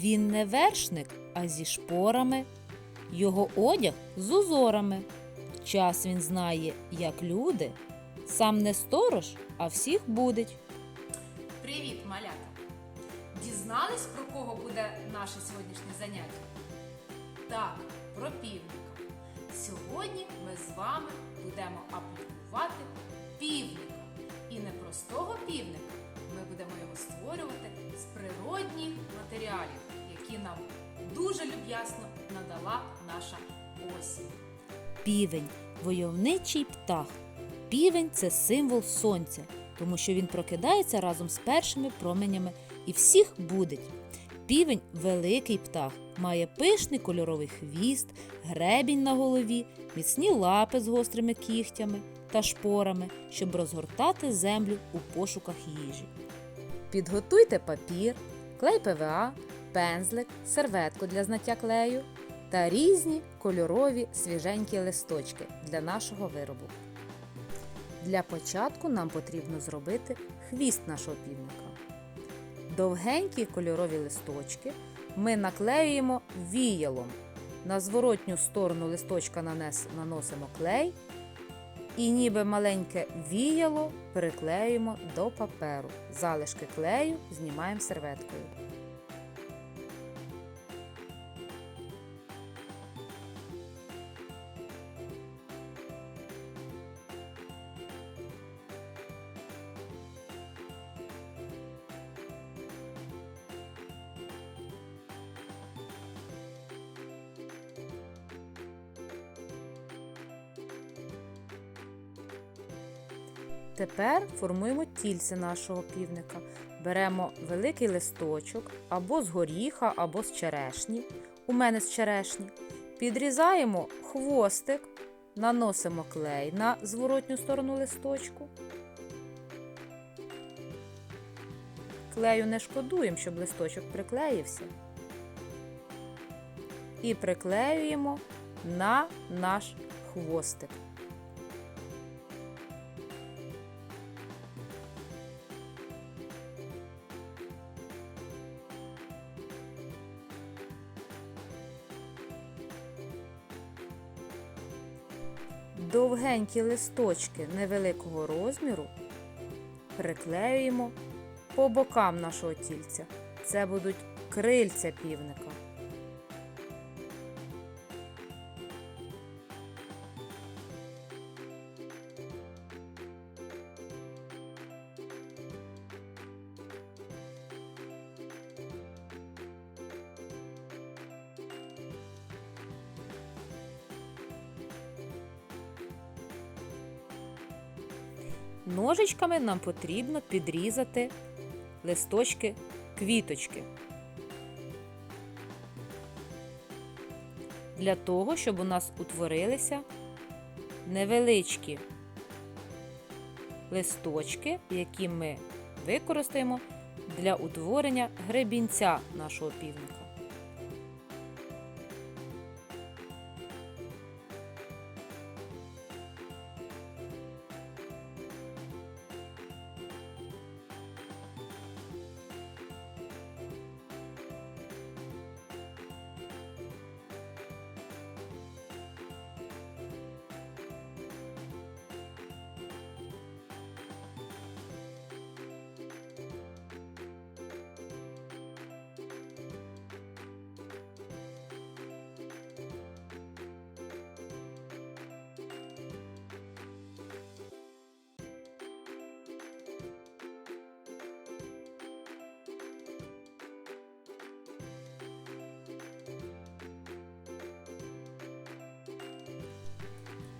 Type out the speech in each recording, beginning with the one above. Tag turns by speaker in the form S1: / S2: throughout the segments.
S1: Він не вершник, а зі шпорами. Його одяг з узорами. Час він знає, як люди. Сам не сторож, а всіх будить.
S2: Привіт, малята! Дізнались, про кого буде наше сьогоднішнє заняття? Так, про півника. Сьогодні ми з вами будемо аплікувати півника. І не простого півника. Нам дуже люб'ясно надала наша осінь.
S1: Півень войовничий птах. Півень це символ сонця, тому що він прокидається разом з першими променями і всіх будить. Півень великий птах, має пишний кольоровий хвіст, гребінь на голові, міцні лапи з гострими кігтями та шпорами, щоб розгортати землю у пошуках їжі. Підготуйте папір, клей ПВА, пензлик, серветку для знаття клею та різні кольорові свіженькі листочки для нашого виробу. Для початку нам потрібно зробити хвіст нашого півника. Довгенькі кольорові листочки ми наклеюємо віялом. На зворотню сторону листочка наносимо клей і ніби маленьке віяло приклеюємо до паперу. Залишки клею знімаємо серветкою. Тепер формуємо тільце нашого півника. Беремо великий листочок або з горіха, або з черешні. У мене з черешні. Підрізаємо хвостик, наносимо клей на зворотню сторону листочку. Клею не шкодуємо, щоб листочок приклеївся. І приклеюємо на наш хвостик. Довгенькі листочки невеликого розміру приклеюємо по бокам нашого тільця. Це будуть крильця півника. Ножичками нам потрібно підрізати листочки квіточки. Для того, щоб у нас утворилися невеличкі листочки, які ми використаємо для утворення гребінця нашого півника.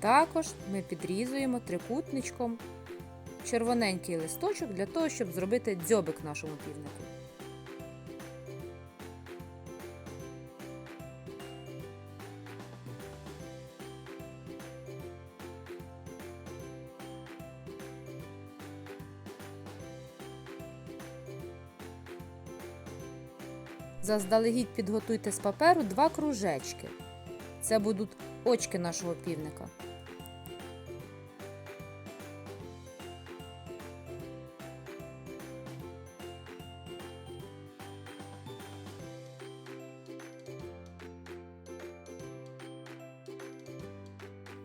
S1: Також ми підрізуємо трикутничком червоненький листочок для того, щоб зробити дзьобик нашому півнику. Заздалегідь підготуйте з паперу два кружечки. Це будуть очки нашого півника.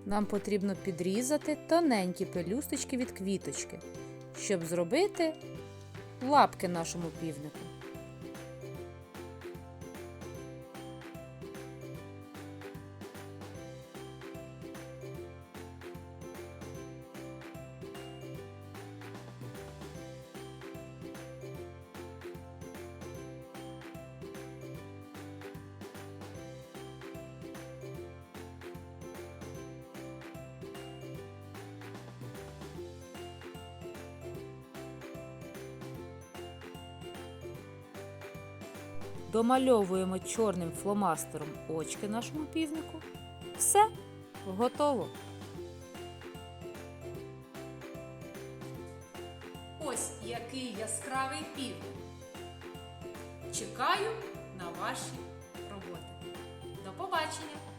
S1: Нам потрібно підрізати тоненькі пелюсточки від квіточки, щоб зробити лапки нашому півнику. Домальовуємо чорним фломастером очки нашому півнику. Все, готово.
S2: Ось який яскравий півник. Чекаю на ваші роботи. До побачення!